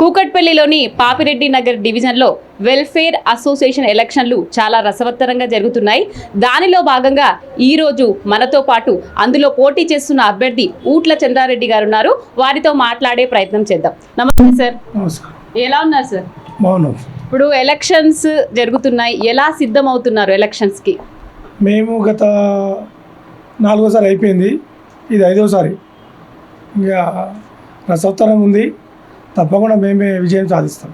కూకట్పల్లిలోని పాపిరెడ్డి నగర్ డివిజన్లో welfare association ఎలక్షన్లు చాలా రసవత్తరంగా జరుగుతున్నాయి. దానిలో భాగంగా ఈ రోజు మనతో పాటు అందులో పోటీ చేస్తున్న అభ్యర్థి ఊట్ల చంద్రారెడ్డి గారు ఉన్నారు. వారితో మాట్లాడే ప్రయత్నం చేద్దాం. నమస్తే సార్. ఎలా ఉన్నారు సార్? ఇప్పుడు ఎలక్షన్స్ జరుగుతున్నాయి. ఎలా సిద్ధం అవుతున్నారు ఎలక్షన్స్కి మేము గత నాలుగోసారి అయిపోయింది. ఇది ఐదోసారి. ఇంకా రసోత్తరం ఉంది. తప్పకుండా మేమే విజయం సాధిస్తాం.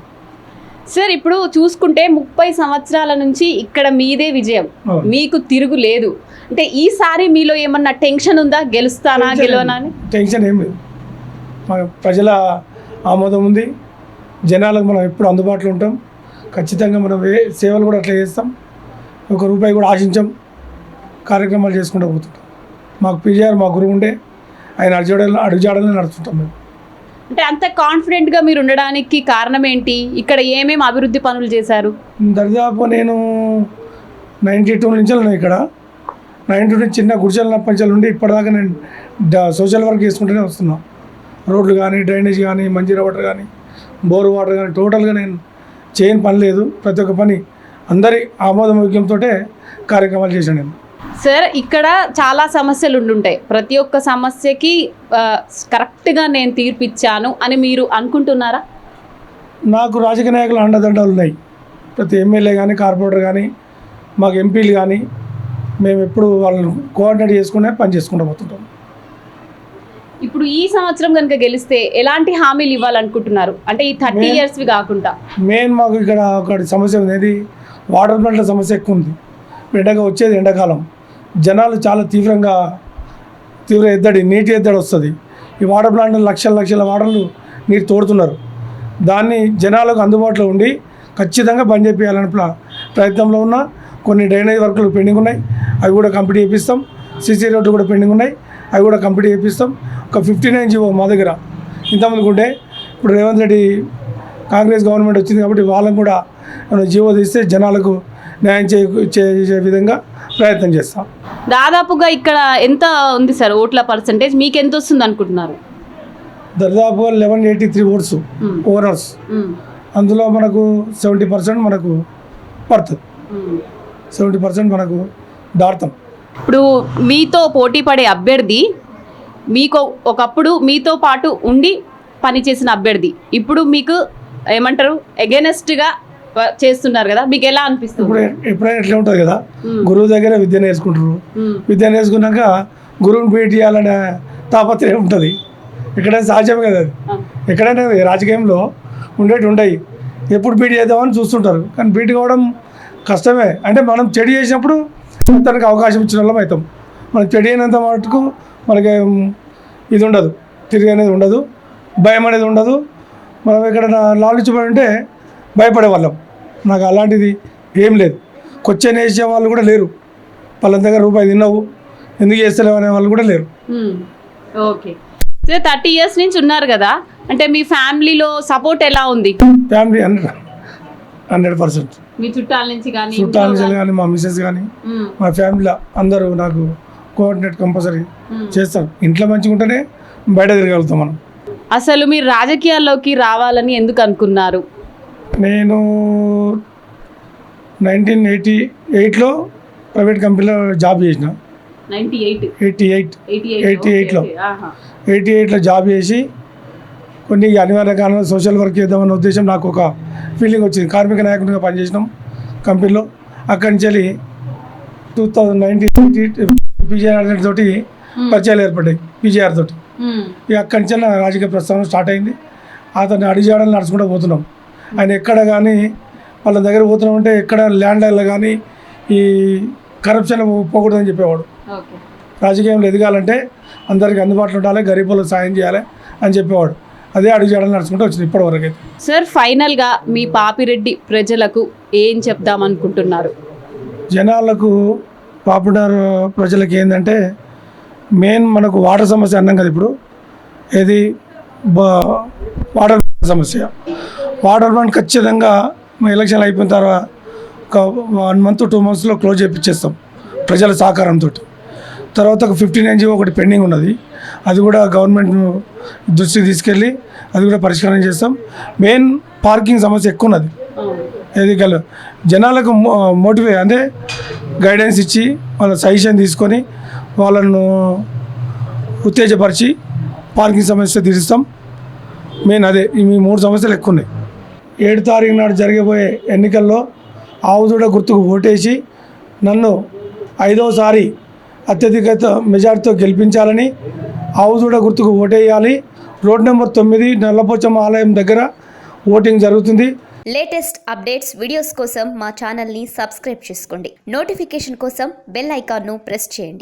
సార్ ఇప్పుడు చూసుకుంటే ముప్పై సంవత్సరాల నుంచి ఇక్కడ మీదే విజయం. మీకు తిరుగు లేదు. అంటే ఈసారి మీలో ఏమన్నా టెన్షన్ ఉందా? గెలుస్తానా? గెలవనా అని? టెన్షన్ ఏం లేదు. ప్రజల ఆమోదం ఉంది. జనాలకు మనం ఎప్పుడు అందుబాటులో ఉంటాం. ఖచ్చితంగా మనం ఏ సేవలు కూడా అట్లా చేస్తాం. ఒక రూపాయి కూడా ఆశించాం. కార్యక్రమాలు చేసుకుంటూ పోతుంటాం. మాకు పీజీఆర్ మా గురువు ఉండే. ఆయన అడుగుజాడలు అడుగుజాడలే నడుస్తుంటాం మేము. అంటే అంత కాన్ఫిడెంట్గా మీరు ఉండడానికి కారణం ఏంటి? ఇక్కడ ఏమేమి అభివృద్ధి పనులు చేశారు? దరిదాపు నేను నైంటీ టూ నుంచి ఉన్నాను ఇక్కడ. నైంటీ టూ నుంచి చిన్న గుడిసెల పంచాలు ఉండి ఇప్పటిదాకా నేను సోషల్ వర్క్ చేసుకుంటూనే వస్తున్నా. రోడ్లు కానీ డ్రైనేజ్ కానీ మంజీరా వాటర్ కానీ బోర్ వాటర్ కానీ టోటల్గా నేను చేయని పని లేదు. ప్రతి ఒక్క పని అందరి ఆమోదముఖ్యంతో కార్యక్రమాలు చేశాను నేను. సార్ ఇక్కడ చాలా సమస్యలు ఉండుంటాయి. ప్రతి ఒక్క సమస్యకి కరెక్ట్గా నేను తీర్పిచ్చాను అని మీరు అనుకుంటున్నారా? నాకు రాజకీయ నాయకులు అండదండలు ఉన్నాయి. ప్రతి ఎమ్మెల్యే కానీ కార్పొరేటర్ కానీ మాకు ఎంపీలు కానీ మేము ఎప్పుడు వాళ్ళని కోఆర్డినేట్ చేసుకునే పని చేసుకుంటూ పోతుంటాం. ఇప్పుడు ఈ సంవత్సరం కనుక గెలిస్తే ఎలాంటి హామీలు ఇవ్వాలనుకుంటున్నారు? అంటే ఈ థర్టీ ఇయర్స్వి కాకుండా. మెయిన్ మాకు ఇక్కడ ఒకటి సమస్య ఉంది. వాటర్ ప్లాంట్ల సమస్య ఎక్కువ ఉంది. ఎండగా వచ్చేది ఎండాకాలం. జనాలు చాలా తీవ్రంగా తీవ్ర ఎద్దడి నీటి ఎద్దడి వస్తుంది. ఈ వాటర్ ప్లాంట్ లక్షల లక్షల వాటర్లు నీరు తోడుతున్నారు. దాన్ని జనాలకు అందుబాటులో ఉండి ఖచ్చితంగా బంద్ చేయాలని ప్రయత్నంలో ఉన్న. కొన్ని డ్రైనేజ్ వర్కులు పెండింగ్ ఉన్నాయి. అవి కూడా కంప్లీట్ చేపిస్తాం. సిసి రోడ్లు కూడా పెండింగ్ ఉన్నాయి. అవి కూడా కంప్లీట్ చేపిస్తాం. ఒక ఫిఫ్టీ నైన్ జీవో మా దగ్గర. ఇంతమందికి ఉంటే ఇప్పుడు రేవంత్ రెడ్డి కాంగ్రెస్ గవర్నమెంట్ వచ్చింది కాబట్టి వాళ్ళని కూడా జీవో తీస్తే జనాలకు న్యాయం చే చేసే విధంగా ప్రయత్నం చేస్తాం. దాదాపుగా ఇక్కడ ఎంత ఉంది సార్ ఓట్ల పర్సంటేజ్? మీకు ఎంత వస్తుంది అనుకుంటున్నారు? దాదాపు లెవెన్ ఎయిటీ త్రీ ఓట్స్ మ్మ్. అందులో మనకు సెవెంటీ పర్సెంట్ మనకు పడుతుంది. సెవెంటీ పర్సెంట్ మనకు దాడతాం ఇప్పుడు మీతో పోటీ పడే అభ్యర్థి మీకు ఒకప్పుడు మీతో పాటు ఉండి పనిచేసిన అభ్యర్థి ఇప్పుడు మీకు ఏమంటారు ఎగెనెస్ట్గా చేస్తున్నారు కదా? మీకు ఎలా అనిపిస్తుంది? ఇప్పుడు ఎప్పుడైనా ఎట్లా ఉంటుంది కదా. గురువు దగ్గర విద్య నేర్చుకుంటారు. విద్య నేర్చుకున్నాక గురువుని బీట్ చేయాలనే తాపత్రయం ఉంటుంది. ఎక్కడైనా సహజమే కదా అది. ఎక్కడైనా రాజకీయంలో ఉండేటి ఉంటాయి ఎప్పుడు బీట్ చేద్దామని చూస్తుంటారు. కానీ బీట్ కావడం కష్టమే. అంటే మనం చెడు చేసినప్పుడు తనకు అవకాశం ఇచ్చిన వాళ్ళం అవుతాం. మనం చెడు అయినంత మటుకు మనకి ఇది ఉండదు. తిరిగి అనేది ఉండదు. భయం అనేది ఉండదు. మనం ఎక్కడైనా లాలించబడి ఉంటే భయపడే వాళ్ళం. నాకు అలాంటిది ఏం లేదు. క్వశ్చన్ వేసే వాళ్ళు కూడా లేరు. వాళ్ళ దగ్గర రూపాయి తిన్నావు ఎందుకు చేస్తలేవు అనే వాళ్ళు కూడా లేరు. ఓకే. సో థర్టీ ఇయర్స్ నుంచి ఉన్నారు కదా. అంటే మీ ఫ్యామిలీలో సపోర్ట్ ఎలా ఉంది? Family hundred hundred percent. మీ చుట్టాల నుంచి కానీ చుట్టాల నుంచి కానీ? మా మిస్సెస్ కానీ. మా ఫ్యామిలీలో అందరూ నాకు కోఆర్డినేట్ కంపల్సరీ. చేస్తారు. ఇంట్లో మంచిగా ఉంటేనే బయట తిరగలుగుతాం మనం. అసలు మీరు రాజకీయాల్లోకి రావాలని ఎందుకు అనుకున్నారు? నేను నైన్టీన్ ఎయిటీ ఎయిట్లో ప్రైవేట్ కంపెనీలో జాబ్ చేసిన. Eight. Eighty eight. Eighty eighty ఎయిట్లో. ఎయిటీ ఎయిట్లో జాబ్ చేసి కొన్ని అనివార్య కారణాలు సోషల్ వర్క్ చేద్దామన్న ఉద్దేశం నాకు ఒక ఫీలింగ్ వచ్చింది. కార్మిక నాయకునిగా పనిచేసినాం కంపెనీలో. అక్కడి నుంచి వెళ్ళి టూ థౌజండ్ నైన్టీన్ పీజీఆర్ తోటి పరిచయాలు ఏర్పడ్డాయి పీజీఆర్ తోటి. ఇక అక్కడి నుంచి నా రాజకీయ ప్రస్థానం స్టార్ట్ అయింది. అతన్ని అడిగాడని నడుచుకుంటూ పోతున్నాం. ఆయన ఎక్కడ కానీ వాళ్ళ దగ్గర పోతున్నాం అంటే ఎక్కడ ల్యాండ్లో కానీ ఈ కరప్షన్ పోకూడదని చెప్పేవాడు. రాజకీయంలో ఎదగాలంటే అందరికీ అందుబాటులో ఉండాలి గరీబులకు సాయం చేయాలి అని చెప్పేవాడు. అదే అడుగు చేయడం నడుచుకుంటూ వచ్చింది ఇప్పటివరకు అయితే సార్ ఫైనల్గా మీ పాపిరెడ్డి ప్రజలకు ఏం చెప్దాం అనుకుంటున్నారు? జనాలకు పాపులర్ ప్రజలకు ఏంటంటే మెయిన్ మనకు వాటర్ సమస్య అన్నాం కదా ఇప్పుడు. ఏది? వాటర్ సమస్య. వాటర్ ప్లాంట్ ఖచ్చితంగా ఎలక్షన్ అయిపోయిన తర్వాత ఒక వన్ మంత్ టూ మంత్స్లో క్లోజ్ చేయించేస్తాం ప్రజల సహకారంతో తర్వాత ఒక ఫిఫ్టీన్ ఎన్జిఓ ఒకటి పెండింగ్ ఉన్నది. అది కూడా గవర్నమెంట్ దృష్టికి తీసుకెళ్ళి అది కూడా పరిష్కారం చేస్తాం. మెయిన్ పార్కింగ్ సమస్య ఎక్కువ ఉన్నది ఏది గల జనాలకు మోటివే అంటే గైడెన్స్ ఇచ్చి వాళ్ళ సజెషన్ తీసుకొని వాళ్ళను ఉత్తేజపరిచి పార్కింగ్ సమస్య తీరుస్తాం. మెయిన్ అదే ఈ మూడు సమస్యలు ఎక్కువ ఉన్నాయి ఏడు తారీఖు నాడు జరగబోయే ఎన్నికల్లో ఆవుదూడ గుర్తుకు ఓటేసి నన్ను ఐదోసారి అత్యధిక మెజార్టీతో గెలిపించాలని ఆవుదూడ గుర్తుకు ఓటేయాలి. రోడ్ నెంబర్ తొమ్మిది నల్లపోచమ్మ ఆలయం దగ్గర ఓటింగ్ జరుగుతుంది. లేటెస్ట్ అప్డేట్స్ వీడియోస్ కోసం మా ఛానల్ని సబ్స్క్రైబ్ చేసుకోండి. నోటిఫికేషన్ కోసం బెల్ ఐకాన్ను ప్రెస్ చేయండి.